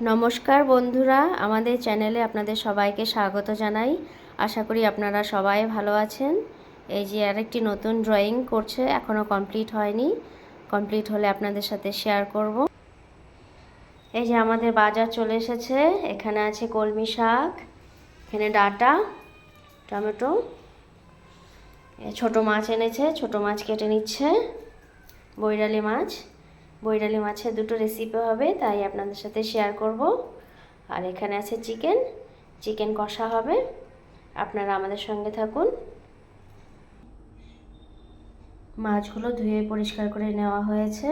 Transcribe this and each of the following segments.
নমস্কার বন্ধুরা, আমাদের চ্যানেলে আপনাদের সবাইকে স্বাগত জানাই। আশা করি আপনারা সবাই ভালো আছেন। এই যে আরেকটি নতুন ড্রয়িং করছে এখনও কমপ্লিট হয়নি। কমপ্লিট হলে আপনাদের সাথে শেয়ার করব। এই যে আমাদের বাজার চলে এসেছে, এখানে আছে কলমি শাক, এখানে ডাটা, টমেটো। ছোট মাছ এনেছে, ছোট মাছ কেটে নিচ্ছে, বৈরালি মাছ। বৈরালি মাছের দুটো রেসিপি হবে, তাই আপনাদের সাথে শেয়ার করব। আর এখানে আছে চিকেন চিকেন কষা হবে। আপনারা আমাদের সঙ্গে থাকুন। মাছগুলো ধুয়ে পরিষ্কার করে নেওয়া হয়েছে।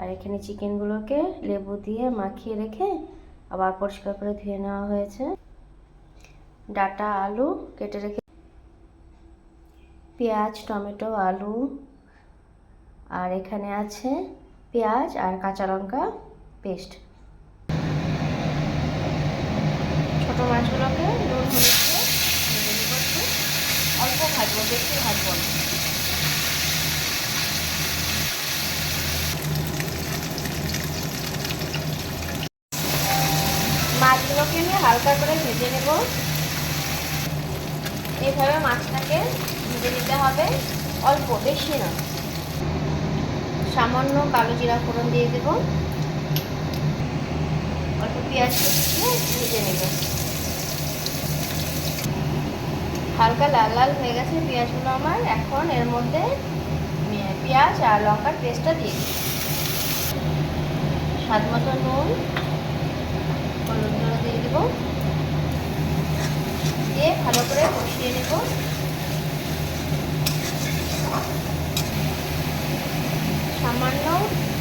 আর এখানে চিকেনগুলোকে লেবু দিয়ে মাখিয়ে রেখে আবার পরিষ্কার করে ধুয়ে নেওয়া হয়েছে। ডাটা, আলু কেটে রেখে পেঁয়াজ, টমেটো, আলু। আর এখানে আছে পেঁয়াজ আর কাঁচা লঙ্কা পেস্ট ছোট মাছগুলোকে নুন অল্প ভাজবো, বেশি ভাজবো মাছগুলোকে আমি হালকা করে ভেজে নেব। এইভাবে মাছটাকে ভেজে নিতে হবে। অল্প, বেশি না। সামান্য কালো জিরা ফোড়ন দিয়ে দেব। অল্প পেঁয়াজ দিয়ে ভেজে নেব। হালকা লাল লাল হয়ে গেছে পেঁয়াজগুলো আমার। এখন এর মধ্যে পেঁয়াজ আর লঙ্কার পেস্টটা দিয়ে দিই স্বাদ মতো নুন, হলুদ দিয়ে দেবো। দিয়ে ভালো করে কষিয়ে নেব সামান্য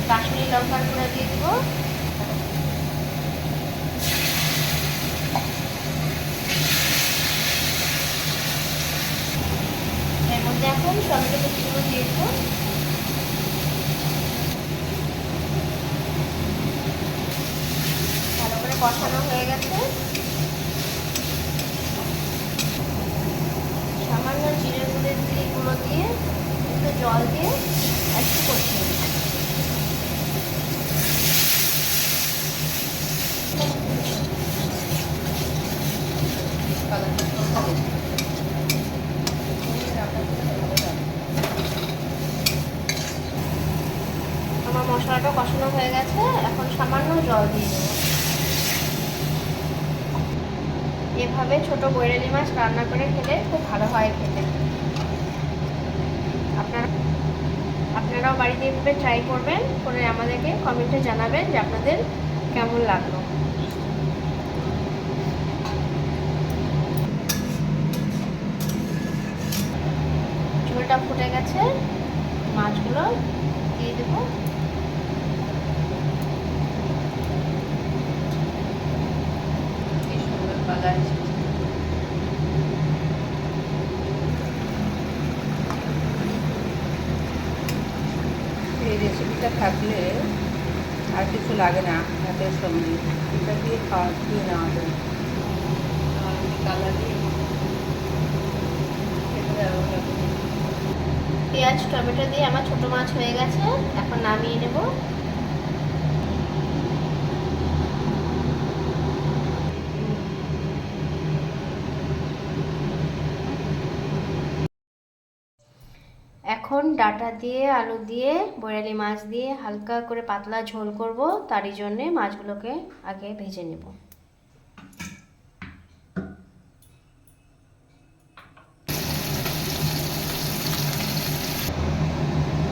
কাশ্মীরি লঙ্কার গুঁড়ো দিয়ে দেবো। এর মধ্যে এখন টমেটো দিয়ে ভালো করে কষানো হয়ে গেছে। সামান্য জিরে গুঁড়ো দিয়ে, একটু জল দিয়ে একটু কষিয়ে নেব আমার মশলাটা কষানো হয়ে গেছে এখন সামান্য এভাবে ছোট বৈরালি মাছ রান্না করে খেলে খুব ভালো হয় খেতে। আপনারা আপনারাও বাড়িতে এভাবে ট্রাই করবেন, করে আমাদেরকে কমেন্টে জানাবেন যে আপনাদের কেমন লাগল। ঝোলটা ফুটে গেছে, মাছগুলো দিয়ে দেবো। এই রেসিপিটা থাকলে আর কিছু লাগে না, ভাতের সঙ্গে। এটা দিয়ে খাওয়া, দিয়ে নেওয়া যায়। কালার দিয়ে। পেঁয়াজ, টমেটো দিয়ে আমার ছোট মাছ হয়ে গেছে, এখন নামিয়ে নেব। এখন ডাটা দিয়ে, আলু দিয়ে বৈরালি মাছ দিয়ে হালকা করে পাতলা ঝোল করব, তারই জন্যে মাছগুলোকে আগে ভেজে নেব।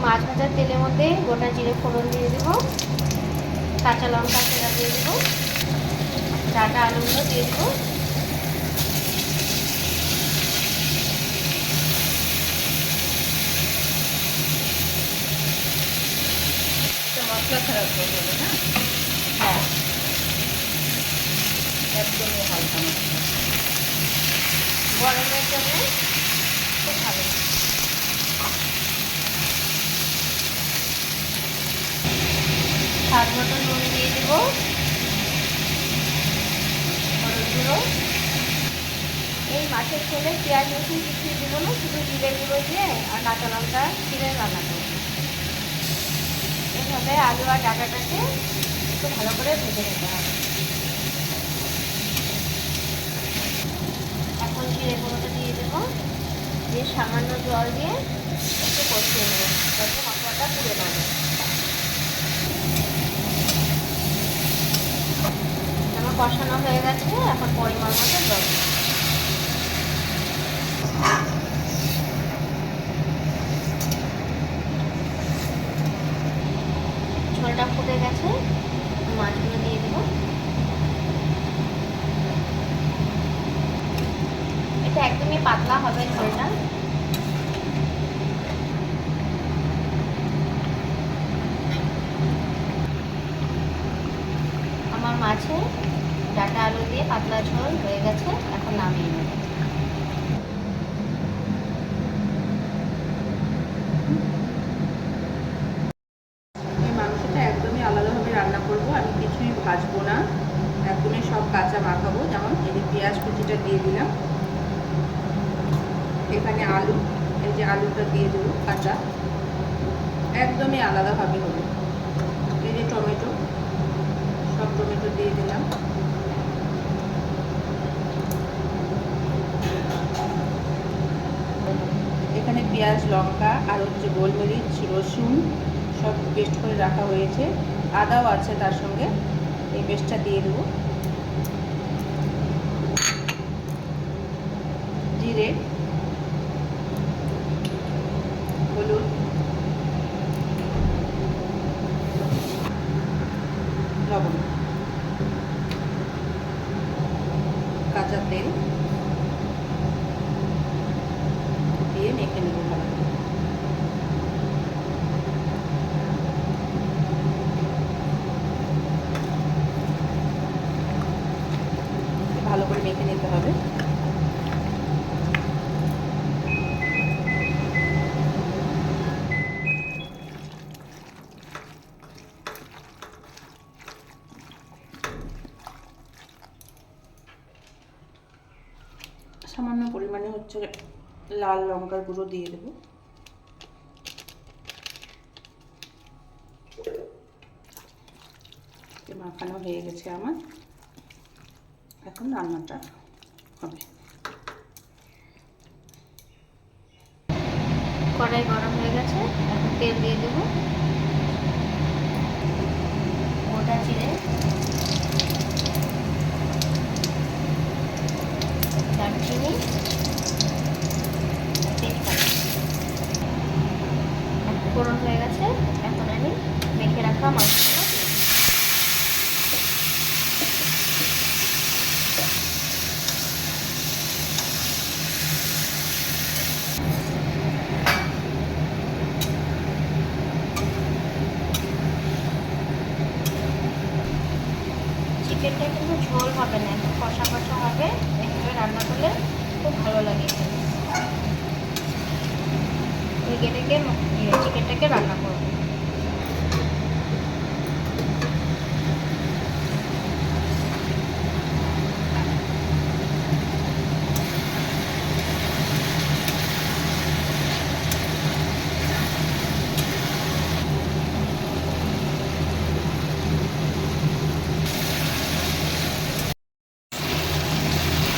মাছ ভাজার তেলের মধ্যে গোটা জিরে ফোড়ন দিয়ে দেব, কাঁচা লঙ্কা দিয়ে দেব, ডাটা আলুগুলো দিয়ে দেবো। মশলা খারাপ করবে না হ্যাঁ? একদমই হালকা মশলা। গরমের জন্য খুব ভালো। স্বাদ মতো নুন দিয়ে দেবো। হলুদ গুঁড়ো। এই মাছের ছেলে পেঁয়াজ রসুন কিছুই দেবো না শুধু জিরে গুঁড়ো দিয়ে আর কাঁচা লঙ্কা চিড়ে রান্না করব। এভাবে আলু আর ডাটাটাকে একটু ভালো করে ভেজে নিতে হবে। এখন জিরে গুঁড়োটা দিয়ে দেবো। দিয়ে সামান্য জল দিয়ে একটু কষিয়ে নেব, যাতে মশলাটা পুড়ে না। আমার কষানো হয়ে গেছে, এখন পরিমাণ মতো জল দেবো। ঝোলটা ফুটে গেছে মাছগুলো দিয়ে দেবো এটা একদমই পাতলা হবে ঝোলটা। আমার মাছে ডাটা আলু দিয়ে পাতলা ঝোল হয়ে গেছে, এখন নামিয়ে নেব এই মাংসটা একদমই আলাদাভাবে রান্না করব আমি কিছুই ভাজবো না একদমই সব কাঁচা মাখাবো যেমন এই যে পেঁয়াজ কুচিটা দিয়ে দিলাম এখানে আলু এই যে আলুটা দিয়ে দেবো কাঁচা একদমই আলাদাভাবে হবে। এই যে টমেটো, সব টমেটো দিয়ে দিলাম। এখানে পেঁয়াজ, লঙ্কা আর হচ্ছে গোলমরিচ, রসুন সব পেস্ট করে রাখা হয়েছে। আদাও আছে তার সঙ্গে। এই পেস্টটা দিয়ে দেবো। জিরে হলুদ লবণ কাঁচা তেল দিয়ে মেখে নেব ভালো করে। ভালো করে মেখে নিতে হবে সামান্য পরিমাণে হচ্ছে লাল লঙ্কার গুঁড়ো দিয়ে দেবো। মাখানো হয়ে গেছে আমার। এখন রান্নাটা হবে। কড়াই গরম হয়ে গেছে, এখন তেল দিয়ে দেবো। গোটা জিরে দারচিনি আর তেজপাতা এখন ফোড়ন হয়ে গেছে এখন আমি মেখে রাখা মাছগুলো দিয়ে দেবো। চিকেনটা কিন্তু ঝোল হবে না একটু কষা কষা হবে এইভাবে রান্না করলে খুব ভালো লাগে খেতে। ঢেকে ঢেকে চিকেনটাকে রান্না করব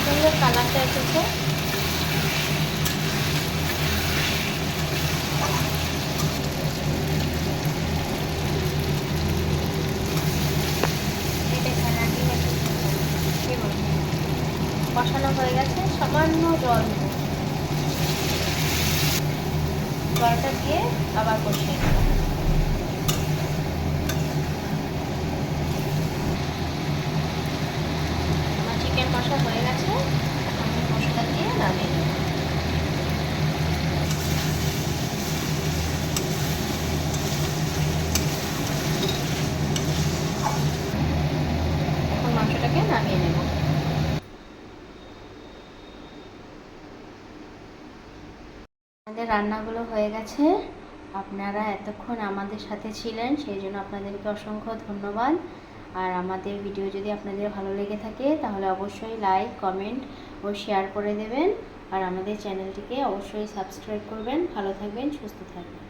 সুন্দর কালারটা এসেছে এটা এখানে আর কি এসেছে। এই বলো। কষানো হয়ে গেছে সামান্য জল জলটা দিয়ে আবার কষিয়ে আমার চিকেন কষা হয়ে গেছে এখন আমি মশলা দিয়ে নামিয়ে নেব এখন মাংসটাকে নামিয়ে নেব আমাদের রান্নাগুলো হয়ে গেছে। আপনারা এতক্ষণ আমাদের সাথে ছিলেন, সেই জন্য আপনাদেরকে অসংখ্য ধন্যবাদ। আর আমাদের ভিডিও যদি আপনাদের ভালো লেগে থাকে, তাহলে অবশ্যই লাইক, কমেন্ট ও শেয়ার করে দেবেন। আর আমাদের চ্যানেলটিকে অবশ্যই সাবস্ক্রাইব করবেন। ভালো থাকবেন, সুস্থ থাকবেন।